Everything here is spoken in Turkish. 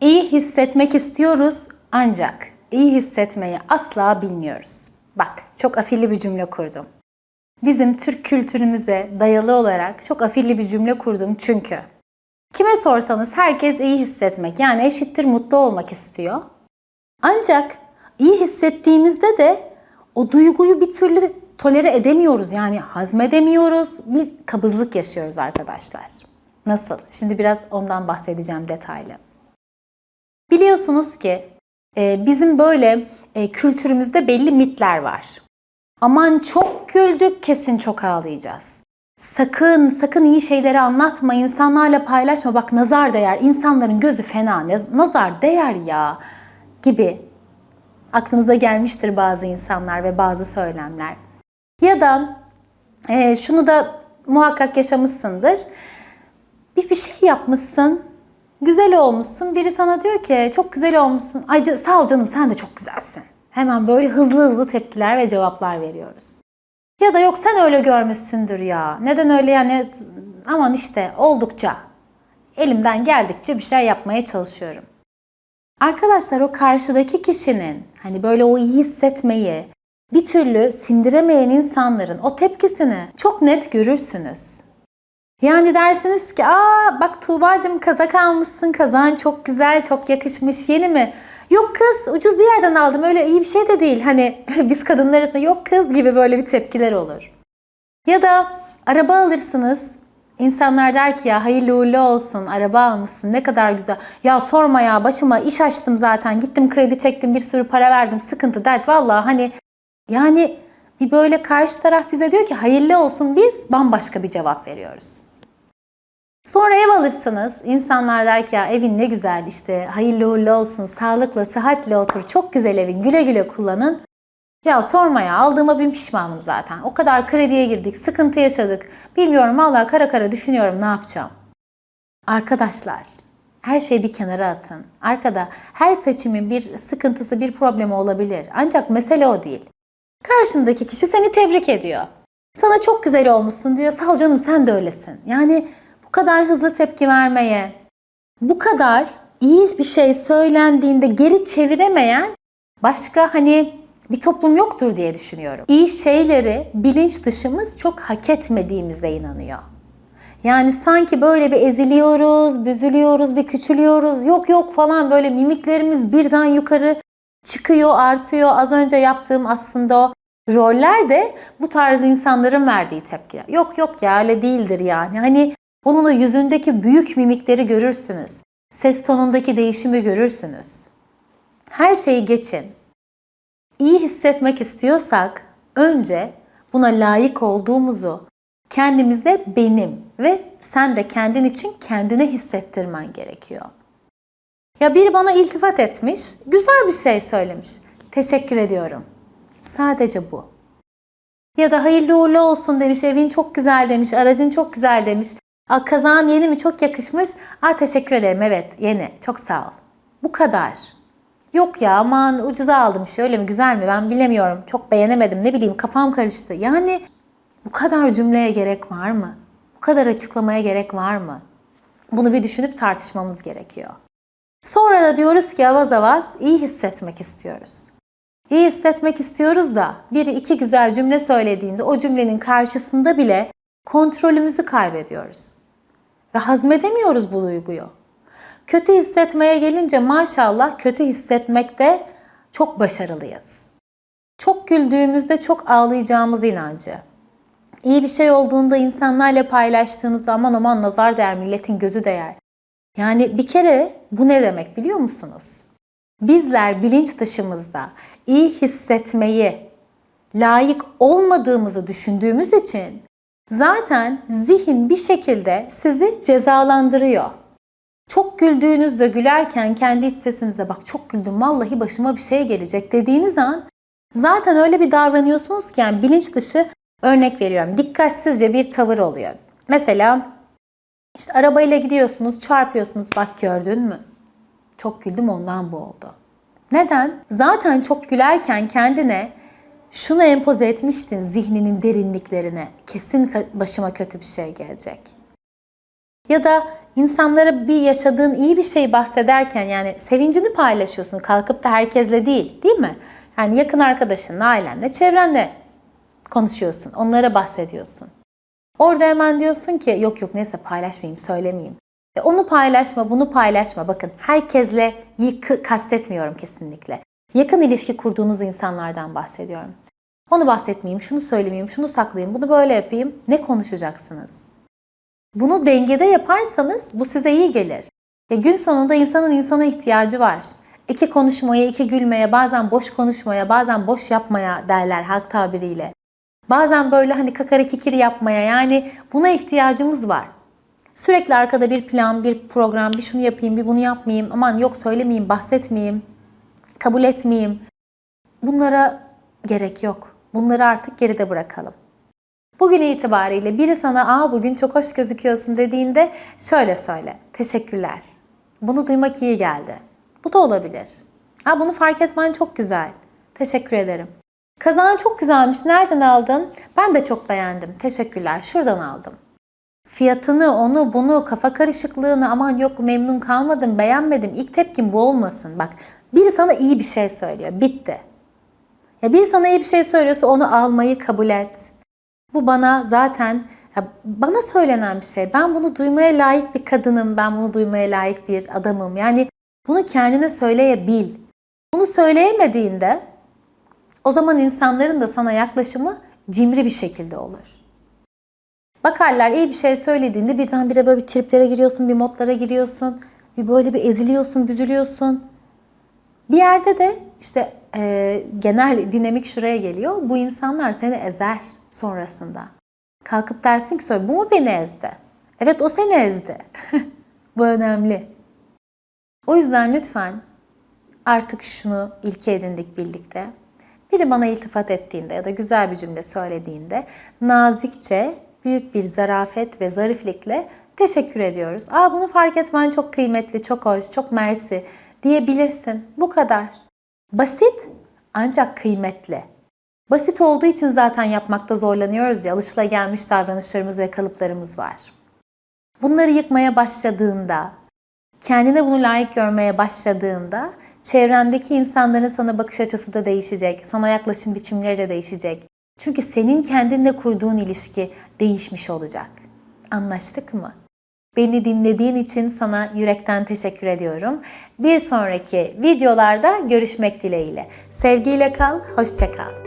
İyi hissetmek istiyoruz ancak iyi hissetmeyi asla bilmiyoruz. Bak çok afilli bir cümle kurdum. Bizim Türk kültürümüze dayalı olarak çok afilli bir cümle kurdum çünkü. Kime sorsanız herkes iyi hissetmek yani eşittir mutlu olmak istiyor. Ancak iyi hissettiğimizde de o duyguyu bir türlü tolere edemiyoruz yani hazmedemiyoruz. Bir kabızlık yaşıyoruz arkadaşlar. Nasıl? Şimdi biraz ondan bahsedeceğim detaylı. Biliyorsunuz ki e, bizim böyle e, kültürümüzde belli mitler var. Aman çok güldük kesin çok ağlayacağız. Sakın sakın iyi şeyleri anlatma, insanlarla paylaşma. Bak nazar değer, insanların gözü fena, naz- nazar değer ya gibi aklınıza gelmiştir bazı insanlar ve bazı söylemler. Ya da e, şunu da muhakkak yaşamışsındır. Bir, bir şey yapmışsın, güzel olmuşsun. Biri sana diyor ki çok güzel olmuşsun. Ay sağ ol canım sen de çok güzelsin. Hemen böyle hızlı hızlı tepkiler ve cevaplar veriyoruz. Ya da yok sen öyle görmüşsündür ya. Neden öyle yani aman işte oldukça. Elimden geldikçe bir şey yapmaya çalışıyorum. Arkadaşlar o karşıdaki kişinin hani böyle o iyi hissetmeyi bir türlü sindiremeyen insanların o tepkisini çok net görürsünüz. Yani dersiniz ki aa bak Tuğba'cığım kazak almışsın kazağın çok güzel çok yakışmış yeni mi? Yok kız ucuz bir yerden aldım öyle iyi bir şey de değil. Hani biz kadınlar arasında yok kız gibi böyle bir tepkiler olur. Ya da araba alırsınız. İnsanlar der ki ya hayırlı uğurlu olsun araba almışsın ne kadar güzel. Ya sorma ya başıma iş açtım zaten gittim kredi çektim bir sürü para verdim sıkıntı dert vallahi hani yani bir böyle karşı taraf bize diyor ki hayırlı olsun biz bambaşka bir cevap veriyoruz. Sonra ev alırsınız. İnsanlar der ki ya evin ne güzel işte hayırlı uğurlu olsun, sağlıkla, sıhhatle otur, çok güzel evin, güle güle kullanın. Ya sorma ya aldığıma bin pişmanım zaten. O kadar krediye girdik, sıkıntı yaşadık. Bilmiyorum vallahi kara kara düşünüyorum ne yapacağım. Arkadaşlar her şeyi bir kenara atın. Arkada her seçimin bir sıkıntısı, bir problemi olabilir. Ancak mesele o değil. Karşındaki kişi seni tebrik ediyor. Sana çok güzel olmuşsun diyor. Sağ ol canım sen de öylesin. Yani bu kadar hızlı tepki vermeye, bu kadar iyi bir şey söylendiğinde geri çeviremeyen başka hani bir toplum yoktur diye düşünüyorum. İyi şeyleri bilinç dışımız çok hak etmediğimize inanıyor. Yani sanki böyle bir eziliyoruz, büzülüyoruz, bir küçülüyoruz. Yok yok falan böyle mimiklerimiz birden yukarı çıkıyor, artıyor. Az önce yaptığım aslında o roller de bu tarz insanların verdiği tepkiler. Yok yok ya öyle değildir yani. Hani o yüzündeki büyük mimikleri görürsünüz. Ses tonundaki değişimi görürsünüz. Her şeyi geçin. İyi hissetmek istiyorsak önce buna layık olduğumuzu kendimize benim ve sen de kendin için kendine hissettirmen gerekiyor. Ya biri bana iltifat etmiş, güzel bir şey söylemiş. Teşekkür ediyorum. Sadece bu. Ya da hayırlı uğurlu olsun demiş, evin çok güzel demiş, aracın çok güzel demiş. Aa, kazağın yeni mi çok yakışmış. Aa, teşekkür ederim evet yeni çok sağ ol. Bu kadar. Yok ya aman ucuza aldım şey öyle mi güzel mi ben bilemiyorum. Çok beğenemedim ne bileyim kafam karıştı. Yani bu kadar cümleye gerek var mı? Bu kadar açıklamaya gerek var mı? Bunu bir düşünüp tartışmamız gerekiyor. Sonra da diyoruz ki avaz avaz iyi hissetmek istiyoruz. İyi hissetmek istiyoruz da biri iki güzel cümle söylediğinde o cümlenin karşısında bile kontrolümüzü kaybediyoruz. Ve hazmedemiyoruz bu duyguyu. Kötü hissetmeye gelince maşallah kötü hissetmekte çok başarılıyız. Çok güldüğümüzde çok ağlayacağımız inancı. İyi bir şey olduğunda insanlarla paylaştığınız aman aman nazar değer, milletin gözü değer. Yani bir kere bu ne demek biliyor musunuz? Bizler bilinç dışımızda iyi hissetmeyi layık olmadığımızı düşündüğümüz için zaten zihin bir şekilde sizi cezalandırıyor. Çok güldüğünüzde gülerken kendi iç sesinizde bak çok güldüm vallahi başıma bir şey gelecek dediğiniz an zaten öyle bir davranıyorsunuz ki yani bilinç dışı örnek veriyorum dikkatsizce bir tavır oluyor. Mesela işte arabayla gidiyorsunuz çarpıyorsunuz bak gördün mü? Çok güldüm ondan bu oldu. Neden? Zaten çok gülerken kendine şunu empoze etmiştin zihninin derinliklerine. Kesin başıma kötü bir şey gelecek. Ya da insanlara bir yaşadığın iyi bir şey bahsederken yani sevincini paylaşıyorsun. Kalkıp da herkesle değil, değil mi? Yani yakın arkadaşınla, ailenle, çevrenle konuşuyorsun. Onlara bahsediyorsun. Orada hemen diyorsun ki yok yok neyse paylaşmayayım, söylemeyeyim. E onu paylaşma, bunu paylaşma. Bakın herkesle yıkı kastetmiyorum kesinlikle. Yakın ilişki kurduğunuz insanlardan bahsediyorum. Onu bahsetmeyeyim, şunu söylemeyeyim, şunu saklayayım, bunu böyle yapayım. Ne konuşacaksınız? Bunu dengede yaparsanız bu size iyi gelir. Ya gün sonunda insanın insana ihtiyacı var. İki konuşmaya, iki gülmeye, bazen boş konuşmaya, bazen boş yapmaya derler halk tabiriyle. Bazen böyle hani kakara kikiri yapmaya yani buna ihtiyacımız var. Sürekli arkada bir plan, bir program, bir şunu yapayım, bir bunu yapmayayım, aman yok söylemeyeyim, bahsetmeyeyim, kabul etmeyeyim. Bunlara gerek yok. Bunları artık geride bırakalım. Bugün itibariyle biri sana aa bugün çok hoş gözüküyorsun dediğinde şöyle söyle. Teşekkürler. Bunu duymak iyi geldi. Bu da olabilir. Aa bunu fark etmen çok güzel. Teşekkür ederim. Kazağın çok güzelmiş. Nereden aldın? Ben de çok beğendim. Teşekkürler. Şuradan aldım. Fiyatını, onu, bunu, kafa karışıklığını aman yok memnun kalmadım, beğenmedim. İlk tepkim bu olmasın. Bak biri sana iyi bir şey söylüyor. Bitti. Ya biri sana iyi bir şey söylüyorsa onu almayı kabul et. Bu bana zaten bana söylenen bir şey. Ben bunu duymaya layık bir kadınım. Ben bunu duymaya layık bir adamım. Yani bunu kendine söyleyebil. Bunu söyleyemediğinde o zaman insanların da sana yaklaşımı cimri bir şekilde olur. Bakarlar iyi bir şey söylediğinde birdenbire böyle bir triplere giriyorsun, bir modlara giriyorsun. Bir böyle bir eziliyorsun, büzülüyorsun. Bir yerde de işte e, genel dinamik şuraya geliyor. Bu insanlar seni ezer sonrasında. Kalkıp dersin ki sonra bu mu beni ezdi? Evet o seni ezdi. bu önemli. O yüzden lütfen artık şunu ilke edindik birlikte. Biri bana iltifat ettiğinde ya da güzel bir cümle söylediğinde nazikçe, büyük bir zarafet ve zariflikle teşekkür ediyoruz. Aa bunu fark etmen çok kıymetli, çok hoş, çok mersi diyebilirsin. Bu kadar. Basit ancak kıymetli. Basit olduğu için zaten yapmakta zorlanıyoruz ya, alışılagelmiş davranışlarımız ve kalıplarımız var. Bunları yıkmaya başladığında, kendine bunu layık görmeye başladığında çevrendeki insanların sana bakış açısı da değişecek, sana yaklaşım biçimleri de değişecek. Çünkü senin kendinle kurduğun ilişki değişmiş olacak. Anlaştık mı? Beni dinlediğin için sana yürekten teşekkür ediyorum. Bir sonraki videolarda görüşmek dileğiyle. Sevgiyle kal, hoşça kal.